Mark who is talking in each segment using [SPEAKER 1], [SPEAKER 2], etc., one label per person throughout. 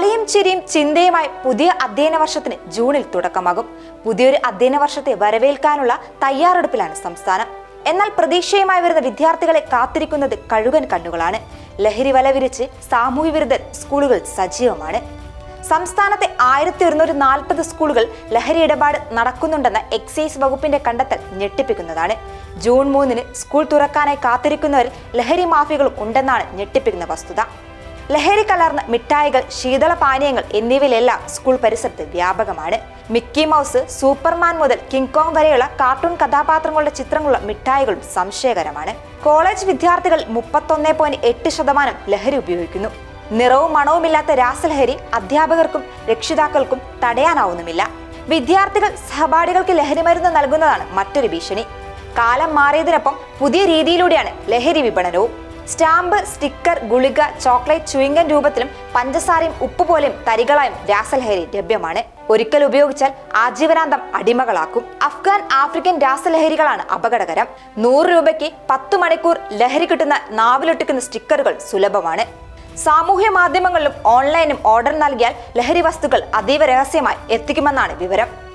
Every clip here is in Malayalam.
[SPEAKER 1] കളിയും ചിരിയും ചിന്തയുമായി പുതിയ അധ്യയന വർഷത്തിന് ജൂണിൽ തുടക്കമാകും. പുതിയൊരു അധ്യയന വർഷത്തെ വരവേൽക്കാനുള്ള തയ്യാറെടുപ്പിലാണ് സംസ്ഥാനം. എന്നാൽ പ്രതീക്ഷയുമായി വരുന്ന വിദ്യാർത്ഥികളെ കാത്തിരിക്കുന്നത് കഴുകൻ കണ്ണുകളാണ്. ലഹരി വല വിരിച്ച് സാമൂഹ്യ വിരുദ്ധ സ്കൂളുകൾ സജീവമാണ്. സംസ്ഥാനത്തെ ആയിരത്തി ഒരുന്നൂറ്റി നാൽപ്പത് സ്കൂളുകൾ ലഹരി ഇടപാട് നടക്കുന്നുണ്ടെന്ന എക്സൈസ് വകുപ്പിന്റെ കണ്ടെത്തൽ ഞെട്ടിപ്പിക്കുന്നതാണ്. ജൂൺ മൂന്നിന് സ്കൂൾ തുറക്കാനായി കാത്തിരിക്കുന്നവരിൽ ലഹരി മാഫിയകളും ഉണ്ടെന്നാണ് ഞെട്ടിപ്പിക്കുന്ന വസ്തുത. ലഹരി കലർന്ന മിഠായികൾ ശീതളപാനീയങ്ങൾ എന്നിവയിലെല്ലാം സ്കൂൾ പരിസരത്ത് വ്യാപകമാണ്. മിക്കി മൗസ് സൂപ്പർമാൻ മുതൽ കിങ് കോങ് വരെയുള്ള കാർട്ടൂൺ കഥാപാത്രങ്ങളുടെ ചിത്രങ്ങളുള്ള മിഠായികളും സംശയകരമാണ്. കോളേജ് വിദ്യാർത്ഥികൾ മുപ്പത്തൊന്ന് പോയിന്റ് എട്ട് ശതമാനം ലഹരി ഉപയോഗിക്കുന്നു. നിറവും മണവുമില്ലാത്ത രാസലഹരി അധ്യാപകർക്കും രക്ഷിതാക്കൾക്കും തടയാനാവുന്നുമില്ല. വിദ്യാർത്ഥികൾ സഹപാഠികൾക്ക് ലഹരിമരുന്ന് നൽകുന്നതാണ് മറ്റൊരു ഭീഷണി. കാലം മാറിയതിനൊപ്പം പുതിയ രീതിയിലൂടെയാണ് ലഹരി വിപണനവും. സ്റ്റാമ്പ് സ്റ്റിക്കർ ഗുളിക ചോക്ലേറ്റ് ചുയിങ്ങൻ രൂപത്തിലും പഞ്ചസാരയും ഉപ്പ് പോലെയും തരികളായും രാസലഹരി ലഭ്യമാണ്. ഒരിക്കൽ ഉപയോഗിച്ചാൽ ആജീവനാന്തം അടിമകളാക്കും. അഫ്ഗാൻ ആഫ്രിക്കൻ രാസലഹരികളാണ് അപകടകരം. നൂറ് രൂപയ്ക്ക് പത്ത് മണിക്കൂർ ലഹരി കിട്ടുന്ന നാവിലൊട്ടിക്കുന്ന സ്റ്റിക്കറുകൾ സുലഭമാണ്. സാമൂഹ്യ മാധ്യമങ്ങളിലും ഓൺലൈനും ഓർഡർ നൽകിയാൽ ലഹരി വസ്തുക്കൾ അതീവ രഹസ്യമായി എത്തിക്കുമെന്നാണ് വിവരം.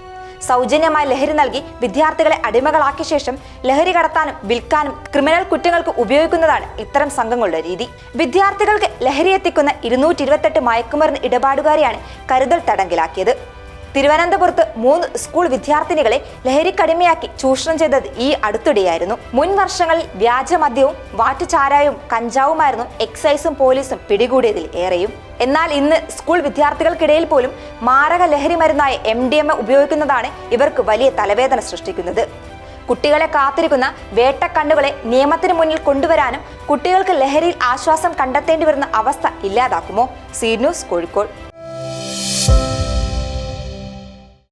[SPEAKER 1] സൗജന്യമായി ലഹരി നൽകി വിദ്യാർത്ഥികളെ അടിമകളാക്കിയ ശേഷം ലഹരി കടത്താനും വിൽക്കാനും ക്രിമിനൽ കുറ്റങ്ങൾക്ക് ഉപയോഗിക്കുന്നതാണ് ഇത്തരം സംഘങ്ങളുടെ രീതി. വിദ്യാർത്ഥികൾക്ക് ലഹരി എത്തിക്കുന്ന ഇരുന്നൂറ്റി ഇരുപത്തെട്ട് മയക്കുമരുന്ന് ഇടപാടുകാരെയാണ് കരുതൽ തടങ്കിലാക്കിയത്. തിരുവനന്തപുരത്ത് മൂന്ന് സ്കൂൾ വിദ്യാർത്ഥിനികളെ ലഹരിക്കടിമയാക്കി ചൂഷണം ചെയ്തത് ഈ അടുത്തിടെയായിരുന്നു. മുൻ വർഷങ്ങളിൽ വ്യാജമദ്യവും വാറ്റുചാരായവും കഞ്ചാവുമായിരുന്നു എക്സൈസും പോലീസും പിടികൂടിയതിൽ ഏറെയും. എന്നാൽ ഇന്ന് സ്കൂൾ വിദ്യാർത്ഥികൾക്കിടയിൽ പോലും മാരക ലഹരി മരുന്നായ എം ഡി എം ഉപയോഗിക്കുന്നതാണ് ഇവർക്ക് വലിയ തലവേദന സൃഷ്ടിക്കുന്നത്. കുട്ടികളെ കാത്തിരിക്കുന്ന വേട്ടക്കണ്ണുകളെ നിയമത്തിന് മുന്നിൽ കൊണ്ടുവരാനും കുട്ടികൾക്ക് ലഹരിയിൽ ആശ്വാസം കണ്ടെത്തേണ്ടി വരുന്ന അവസ്ഥ ഇല്ലാതാക്കുമോ? C news Kozhikode.